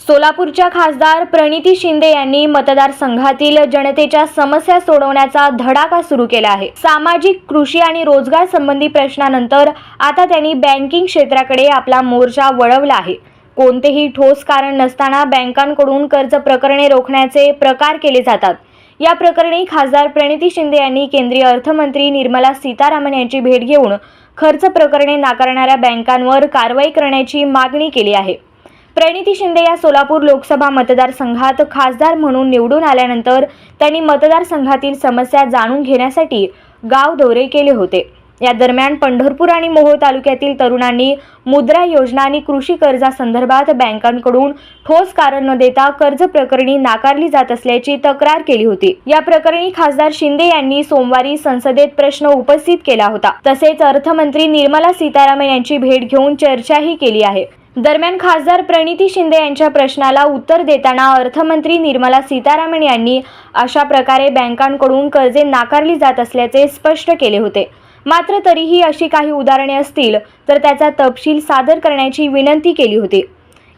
सोलापूरच्या खासदार प्रणिती शिंदे यांनी मतदारसंघातील जनतेच्या समस्या सोडवण्याचा धडाका सुरू केला आहे. सामाजिक कृषी आणि रोजगार संबंधी प्रश्नानंतर आता त्यांनी बँकिंग क्षेत्राकडे आपला मोर्चा वळवला आहे. कोणतेही ठोस कारण नसताना बँकांकडून कर्ज प्रकरणे रोखण्याचे प्रकार केले जातात. या प्रकरणी खासदार प्रणिती शिंदे यांनी केंद्रीय अर्थमंत्री निर्मला सीतारामन यांची भेट घेऊन खर्च प्रकरणे नाकारणाऱ्या बँकांवर कारवाई करण्याची मागणी केली आहे. प्रणिती शिंदे या सोलापूर लोकसभा मतदारसंघात खासदार म्हणून निवडून आल्यानंतर त्यांनी मतदारसंघातील समस्या जाणून घेण्यासाठी गाव दौरे केले होते. या दरम्यान पंढरपूर आणि मोहोळ तालुक्यातील तरुणांनी मुद्रा योजना आणि कृषी कर्जासंदर्भात बँकांकडून ठोस कारण न देता कर्ज प्रकरणी नाकारली जात असल्याची तक्रार केली होती. या प्रकरणी खासदार शिंदे यांनी सोमवारी संसदेत प्रश्न उपस्थित केला होता. तसेच अर्थमंत्री निर्मला सीतारामन यांची भेट घेऊन चर्चाही केली आहे. दरम्यान खासदार प्रणिती शिंदे यांच्या प्रश्नाला उत्तर देताना अर्थमंत्री निर्मला सीतारामन यांनी अशा प्रकारे बँकांकडून कर्जे नाकारली जात असल्याचे स्पष्ट केले होते. मात्र तरीही अशी काही उदाहरणे असतील तर त्याचा तपशील सादर करण्याची विनंती केली होती.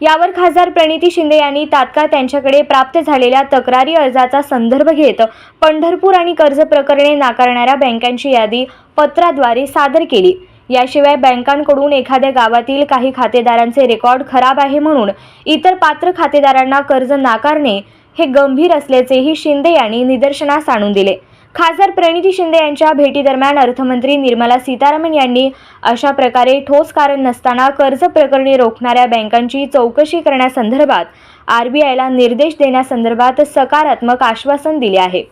यावर खासदार प्रणिती शिंदे यांनी तात्काळ त्यांच्याकडे प्राप्त झालेल्या तक्रारी अर्जाचा संदर्भ घेत पंढरपूर आणि कर्ज प्रकरणे नाकारणाऱ्या बँकांची यादी पत्राद्वारे सादर केली. याशिवाय बँकांकडून एखाद्या गावातील काही खातेदारांचे रेकॉर्ड खराब आहे म्हणून इतर पात्र खातेदारांना कर्ज नाकारणे हे गंभीर असल्याचेही शिंदे यांनी निदर्शनास आणून दिले. खासदार प्रणिती शिंदे यांच्या भेटीदरम्यान अर्थमंत्री निर्मला सीतारामन यांनी अशा प्रकारे ठोस कारण नसताना कर्ज प्रकरणी रोखणाऱ्या बँकांची चौकशी करण्यासंदर्भात आरबीआयला निर्देश देण्यासंदर्भात सकारात्मक आश्वासन दिले आहे.